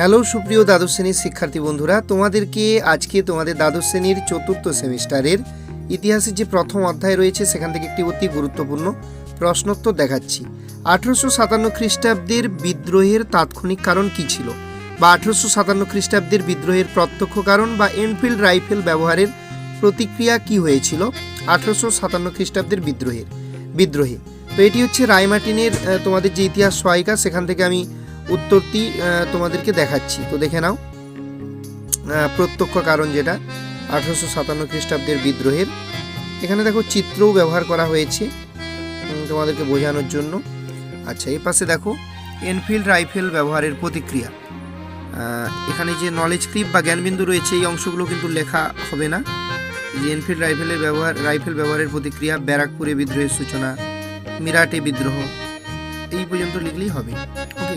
Hello সুপ্রিয় দ্বাদশ শ্রেণির শিক্ষার্থী বন্ধুরা, তোমাদেরকে আজকে তোমাদের দ্বাদশ শ্রেণির চতুর্থ সেমিস্টারের ইতিহাসের যে প্রথম অধ্যায় রয়েছে, সেখান থেকে একটি অতি গুরুত্বপূর্ণ প্রশ্নোত্তর দেখাচ্ছি। আঠেরোশো সাতান্ন খ্রিস্টাব্দের বিদ্রোহের তাৎক্ষণিক কারণ কী ছিল? বা আঠেরোশো সাতান্ন খ্রিস্টাব্দের বিদ্রোহের প্রত্যক্ষ কারণ বা এনফিল্ড রাইফেল ব্যবহারের প্রতিক্রিয়া কি হয়েছিল? আঠেরোশো সাতান্ন খ্রিস্টাব্দের বিদ্রোহের, বিদ্রোহে। তো এটি হচ্ছে রায়মার্টিনের তোমাদের যে ইতিহাস সহায়িকা, সেখান থেকে আমি উত্তরটি তোমাদেরকে দেখাচ্ছি। তো দেখে নাও। প্রত্যক্ষ কারণ যেটা, আঠারোশো সাতান্ন খ্রিস্টাব্দের বিদ্রোহের। এখানে দেখো, চিত্রও ব্যবহার করা হয়েছে তোমাদেরকে বোঝানোর জন্য। আচ্ছা এই পাশে দেখো, এনফিল্ড রাইফেল ব্যবহারের প্রতিক্রিয়া। এখানে যে নলেজ ক্লিপ বা জ্ঞানবিন্দু রয়েছে, এই অংশগুলো কিন্তু লেখা হবে না। যে এনফিল্ড রাইফেলের ব্যবহার, রাইফেল ব্যবহারের প্রতিক্রিয়া, ব্যারাকপুরে বিদ্রোহের সূচনা, মিরাটে বিদ্রোহ। এই পর্যন্ত লিখলেই হবে। ওকে